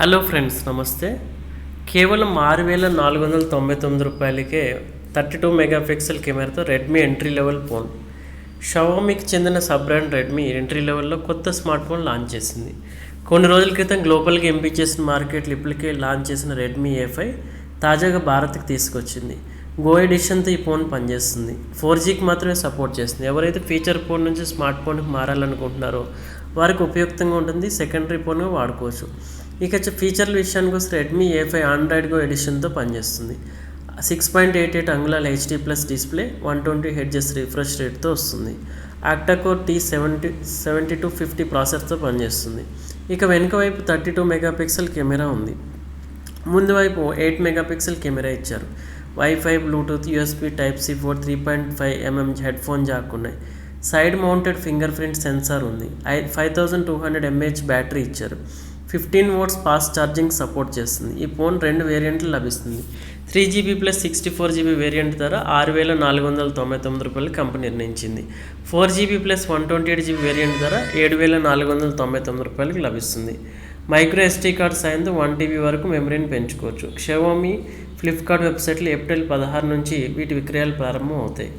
Hello friends నమస్తే. కేవలం ఆరు వేల నాలుగు వందల తొంభై తొమ్మిది రూపాయలకే థర్టీ టూ మెగాపిక్సెల్ కెమెరాతో రెడ్మీ ఎంట్రీ లెవెల్ ఫోన్ షవామికి చెందిన సబ్ బ్రాండ్ రెడ్మీ ఎంట్రీ లెవెల్లో కొత్త స్మార్ట్ ఫోన్ లాంచ్ చేసింది. కొన్ని రోజుల క్రితం గ్లోబల్గా ఎంపీ చేసిన మార్కెట్లు ఇప్పటికే లాంచ్ చేసిన రెడ్మీ ఏ ఫైవ్ తాజాగా భారత్కి తీసుకొచ్చింది. గో ఎడిషన్తో ఈ ఫోన్ పనిచేస్తుంది. ఫోర్ జీకి మాత్రమే సపోర్ట్ చేస్తుంది. ఎవరైతే ఫీచర్ ఫోన్ నుంచి స్మార్ట్ ఫోన్కి మారాలనుకుంటున్నారో వారికి ఉపయుక్తంగా ఉంటుంది. సెకండరీ ఫోన్గా వాడుకోవచ్చు. ఇక వచ్చి ఫీచర్ల విషయానికి వస్తే Redmi A five Android go ఎడిషన్తో పనిచేస్తుంది. సిక్స్ పాయింట్ ఎయిట్ ఎయిట్ అంగుళాల HD plus display one twenty hertz refresh రేట్తో వస్తుంది. Octa core T seventy seventy two fifty ప్రాసెస్తో పనిచేస్తుంది. ఇక వెనుక వైపు థర్టీ టూ మెగాపిక్సెల్ కెమెరా ఉంది. ముందు వైపు ఎయిట్ మెగాపిక్సెల్ కెమెరా ఇచ్చారు. WiFi Bluetooth USB type C four three point five mm headphone jack ఉన్నాయి side mounted fingerprint sensor ఉంది. I five thousand two hundred mAh battery ఇచ్చారు. Fifteen watts fast charging support చేస్తుంది. ఈ phone రెండు వేరియంట్లు లభిస్తుంది. Three GB plus sixty four GB variant ధర ఆరు వేల నాలుగు వందల తొంభై తొమ్మిది రూపాయలు కంపెనీ నిర్ణయించింది. Four GB plus one twenty eight GB variant ధర ఏడు వేల నాలుగు వందల తొంభై తొమ్మిది రూపాయలకు లభిస్తుంది. మైక్రో ఎస్టీ కార్డ్ సాయంతో వన్ టీబీ వరకు మెమరీని పెంచుకోవచ్చు. షవోమి ఫ్లిప్కార్ట్ వెబ్సైట్లో ఏప్రిల్ పదహారు నుంచి వీటి విక్రయాలు ప్రారంభం అవుతాయి